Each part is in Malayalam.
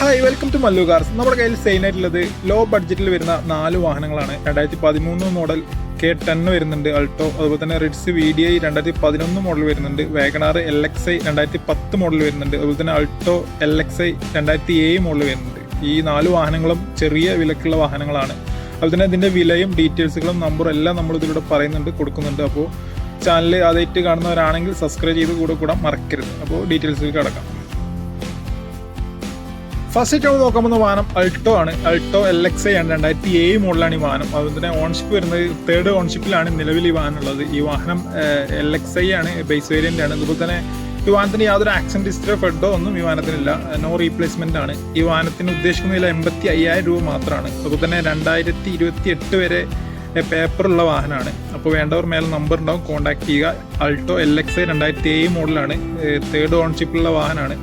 Hi welcome to Mallu cars നമ്മുടെ കയ്യിൽ സെയിനായിട്ടുള്ളത് ലോ ബഡ്ജറ്റിൽ വരുന്ന നാല് വാഹനങ്ങളാണ്. രണ്ടായിരത്തി പതിമൂന്ന് മോഡൽ കെ ടെൻ വരുന്നുണ്ട് അൾട്ടോ അതുപോലെ തന്നെ റിഡ്സ് വി ഡി ഐ രണ്ടായിരത്തി പതിനൊന്ന് മോഡൽ വരുന്നുണ്ട് വേഗണാർ എൽ എക്സ് ഐ രണ്ടായിരത്തി പത്ത് മോഡൽ വരുന്നുണ്ട് അതുപോലെ തന്നെ അൾട്ടോ എൽ എക്സ് ഐ രണ്ടായിരത്തി ഏഴ് മോഡൽ വരുന്നുണ്ട്. ഈ നാല് വാഹനങ്ങളും ചെറിയ വിലക്കുള്ള വാഹനങ്ങളാണ്. അതുപോലെ തന്നെ ഇതിന്റെ വിലയും ഡീറ്റെയിൽസുകളും നമ്പറും എല്ലാം നമ്മൾ ഇതിലൂടെ പറയുന്നുണ്ട് കൊടുക്കുന്നുണ്ട്. അപ്പോൾ ചാനൽ അതായിട്ട് കാണുന്നവരാണെങ്കിൽ സബ്സ്ക്രൈബ് ചെയ്ത് കൂടെ കൂടാൻ മറക്കരുത്. അപ്പോൾ ഡീറ്റെയിൽസിലേക്ക് കിടക്കാം. ഫസ്റ്റ് നോക്കാൻ പോകുന്ന വാഹനം അൾട്ടോ ആണ്. അൾട്ടോ എൽ എക്സ് ഐ ആണ്. രണ്ടായിരത്തി ഏഴ് മോഡലാണ് ഈ വാഹനം. അതുപോലെ തന്നെ ഓൺഷിപ്പ് വരുന്നത് തേർഡ് ഓൺഷിപ്പിലാണ് നിലവിൽ ഈ വാഹനം ഉള്ളത്. ഈ വാഹനം എൽ എക്സ് ഐ ആണ് ബേസ് വേരിയന്റ് ആണ്. അതുപോലെ തന്നെ ഈ വാഹനത്തിന് യാതൊരു ആക്സിഡന്റ് ഹിസ്റ്ററിയോ ഫെഡോ ഒന്നും ഈ വാഹനത്തിനില്ല. നോ റീപ്ലേസ്മെന്റ് ആണ്. ഈ വാഹനത്തിന് ഉദ്ദേശിക്കുന്ന വില എൺപത്തി അയ്യായിരം രൂപ മാത്രമാണ്. അതുപോലെ തന്നെ രണ്ടായിരത്തി ഇരുപത്തി എട്ട് വരെ പേപ്പറുള്ള വാഹനമാണ്. അപ്പോൾ വേണ്ടവർ മേലെ നമ്പർ ഉണ്ടാവും. കോൺടാക്ട് ചെയ്യുക. അൾട്ടോ എൽ എക്സ് ഐ രണ്ടായിരത്തി ഏഴ് മോഡലാണ് തേർഡ് ഓൺഷിപ്പിലുള്ള വാഹനമാണ്.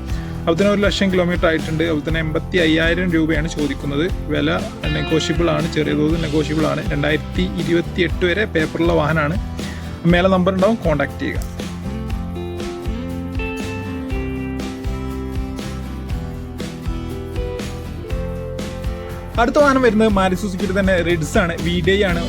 അതുപോലെ ഒരു ലക്ഷം കിലോമീറ്റർ ആയിട്ടുണ്ട്. തന്നെ എൺപത്തി അയ്യായിരം രൂപയാണ് ചോദിക്കുന്നത്. വില നെഗോഷ്യബിൾ ആണ്. ചെറിയ തോതിൽ നെഗോഷ്യബിൾ ആണ്. രണ്ടായിരത്തി ഇരുപത്തി എട്ട് വരെ പേപ്പറുള്ള വാഹനമാണ്. മേലെ നമ്പർ ഉണ്ടാവും. കോൺടാക്ട് ചെയ്യുക. അടുത്ത വാഹനം വരുന്നത് മാരി സുസുക്കിയുടെ തന്നെ റിഡ്സ് ആണ്. വി ഡി ആണ്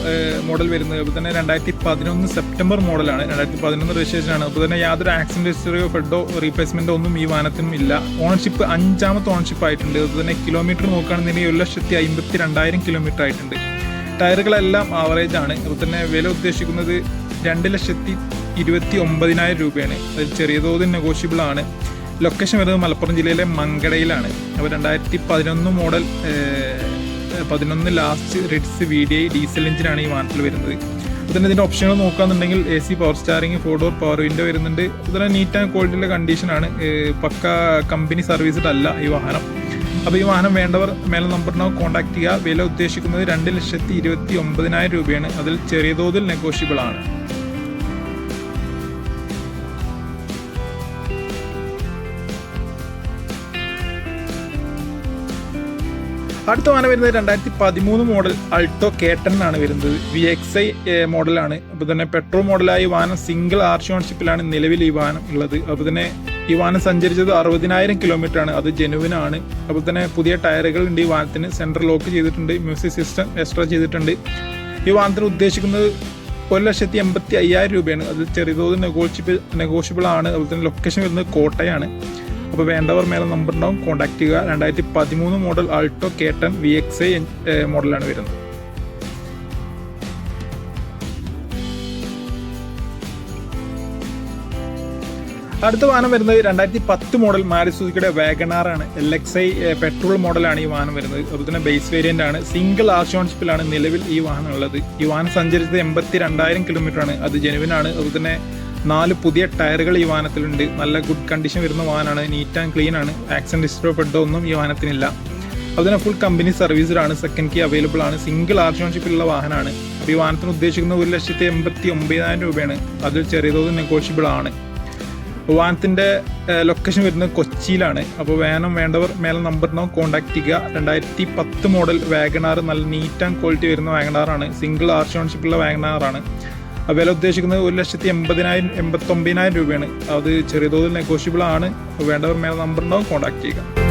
മോഡൽ വരുന്നത്. അപ്പോൾ തന്നെ രണ്ടായിരത്തി പതിനൊന്ന് സെപ്റ്റംബർ മോഡലാണ് രണ്ടായിരത്തി പതിനൊന്ന് രജിസ്ട്രേഷൻ ആണ്. അപ്പോൾ തന്നെ യാതൊരു ആക്സിഡന്റ് ഹിസ്റ്ററിയോ ഫെഡോ റീപ്ലേസ്മെന്റോ ഒന്നും ഈ വാഹനത്തിനും ഇല്ല. ഓണർഷിപ്പ് അഞ്ചാമത്തെ ഓണർഷിപ്പ് ആയിട്ടുണ്ട്. അതുപോലെ തന്നെ കിലോമീറ്റർ നോക്കുകയാണെന്നുണ്ടെങ്കിൽ ഒരു ലക്ഷത്തി അമ്പത്തി രണ്ടായിരം കിലോമീറ്റർ ആയിട്ടുണ്ട്. ടയറുകളെല്ലാം ആവറേജ് ആണ്. അതുപോലെ തന്നെ വില ഉദ്ദേശിക്കുന്നത് രണ്ട് ലക്ഷത്തി ഇരുപത്തി ഒമ്പതിനായിരം രൂപയാണ്. അത് ചെറിയ തോതിൽ നെഗോഷ്യബിൾ ആണ്. ലൊക്കേഷൻ വരുന്നത് മലപ്പുറം ജില്ലയിലെ മങ്കടയിലാണ്. അപ്പോൾ രണ്ടായിരത്തി പതിനൊന്ന് മോഡൽ പതിനൊന്ന് last Ritz V D I diesel എഞ്ചിനാണ് ഈ വാഹനത്തിൽ വരുന്നത്. അപ്പോൾ തന്നെ ഇതിന്റെ ഓപ്ഷനുകൾ നോക്കുകയാണെന്നുണ്ടെങ്കിൽ A C power steering four door power window വരുന്നുണ്ട്. അതുപോലെ നീറ്റ് ആൻഡ് ക്വാളിറ്റിയുള്ള കണ്ടീഷനാണ് പക്ക കമ്പനി സർവീസ്ഡ് അല്ല ഈ വാഹനം. അപ്പോൾ ഈ വാഹനം വേണ്ടവർ മേലെ നമ്പറിനോ കോൺടാക്ട് ചെയ്യുക. വില ഉദ്ദേശിക്കുന്നത് രണ്ട് ലക്ഷത്തി ഇരുപത്തി ഒമ്പതിനായിരം രൂപയാണ്. അതിൽ ചെറിയ തോതിൽ നെഗോഷ്യബിൾ ആണ്. അടുത്ത വാഹനം വരുന്നത് രണ്ടായിരത്തി പതിമൂന്ന് മോഡൽ അൾട്ടോ കേട്ടൺ ആണ് വരുന്നത്. വി എക്സ് ഐ മോഡലാണ് അപ്പോൾ തന്നെ പെട്രോൾ മോഡലായ ഈ വാഹനം സിംഗിൾ ആർച്ച് ഓൺഷിപ്പിലാണ് നിലവിൽ ഈ വാഹനം ഉള്ളത്. അപ്പോൾ തന്നെ ഈ വാഹനം സഞ്ചരിച്ചത് അറുപതിനായിരം കിലോമീറ്റർ ആണ്. അത് ജെനുവിനാണ് അപ്പോൾ തന്നെ പുതിയ ടയറുകൾ ഉണ്ട് ഈ വാഹനത്തിന്. സെൻട്രൽ ലോക്ക് ചെയ്തിട്ടുണ്ട്. മ്യൂസിക് സിസ്റ്റം എക്സ്ട്രാ ചെയ്തിട്ടുണ്ട്. ഈ വാഹനത്തിന് ഉദ്ദേശിക്കുന്നത് ഒരു ലക്ഷത്തി എൺപത്തി അയ്യായിരം രൂപയാണ്. അത് ചെറിയതോതിൽ നെഗോഷ്യബിൾ നെഗോഷ്യബിൾ ആണ്. അതുപോലെ തന്നെ ലൊക്കേഷൻ വരുന്നത് കോട്ടയാണ്. അപ്പോൾ വേണ്ടവർ മേലെ നമ്പർ ഉണ്ടാവും. കോൺടാക്ട് ചെയ്യുക. രണ്ടായിരത്തി പതിമൂന്ന് model Alto K ten V X I മോഡലാണ് വരുന്നത്. അടുത്ത വാഹനം വരുന്നത് രണ്ടായിരത്തി പത്ത് മോഡൽ മാരി സുസുക്കിയുടെ ആണ്. എൽ എക്സ് ഐ പെട്രോൾ മോഡലാണ് ഈ വാഹനം വരുന്നത്. അതുപോലെ തന്നെ ബേസ് വേരിയന്റ് ആണ്. സിംഗിൾ ആർഷോൺഷിപ്പിലാണ് നിലവിൽ ഈ വാഹനം ഉള്ളത്. ഈ വാഹനം സഞ്ചരിച്ചത് എൺപത്തി രണ്ടായിരം കിലോമീറ്റർ ആണ്. അത് ജനുവിനാണ് അതുപോലെ തന്നെ നാല് പുതിയ ടയറുകൾ ഈ വാഹനത്തിലുണ്ട്. നല്ല ഗുഡ് കണ്ടീഷൻ വരുന്ന വാഹനമാണ്. നീറ്റ് ആൻഡ് ക്ലീൻ ആണ്. ആക്സിഡന്റ് ഇഷ്ടപ്പെട്ടോ ഒന്നും ഈ വാഹനത്തിനില്ല. അതുപോലെ ഫുൾ കമ്പനി സർവീസിലാണ് സെക്കൻഡ് കീ അവൈലബിൾ ആണ്. സിംഗിൾ ആർഷോൺഷിപ്പിലുള്ള വാഹനമാണ്. അപ്പോൾ ഈ വാഹനത്തിന് ഉദ്ദേശിക്കുന്ന ഒരു ലക്ഷത്തി എൺപത്തി ഒമ്പതിനായിരം രൂപയാണ് അതിൽ ചെറിയ തോതിൽ നെഗോഷ്യബിൾ ആണ് വാഹനത്തിന്റെ ലൊക്കേഷൻ വരുന്നത് കൊച്ചിയിലാണ്. അപ്പോൾ വേണം വേണ്ടവർ മേലെ നമ്പറിനോ കോൺടാക്ട് ചെയ്യുക. രണ്ടായിരത്തി പത്ത് മോഡൽ വാഗണാർ നല്ല നീറ്റ് ആൻഡ് ക്വാളിറ്റി വരുന്ന വാഗണാറാണ് സിംഗിൾ ആർഷോൺഷിപ്പുള്ള വാഗണാറാണ് വില ഉദ്ദേശിക്കുന്നത് ഒരു ലക്ഷത്തി എൺപതിനായിരം എൺപത്തൊമ്പതിനായിരം രൂപയാണ്. അത് ചെറിയ തോതിൽ നെഗോഷ്യബിൾ ആണ്. വേണ്ടവർ മേലെ നമ്പർ ഉണ്ടാവും കോൺടാക്ട് ചെയ്യുക.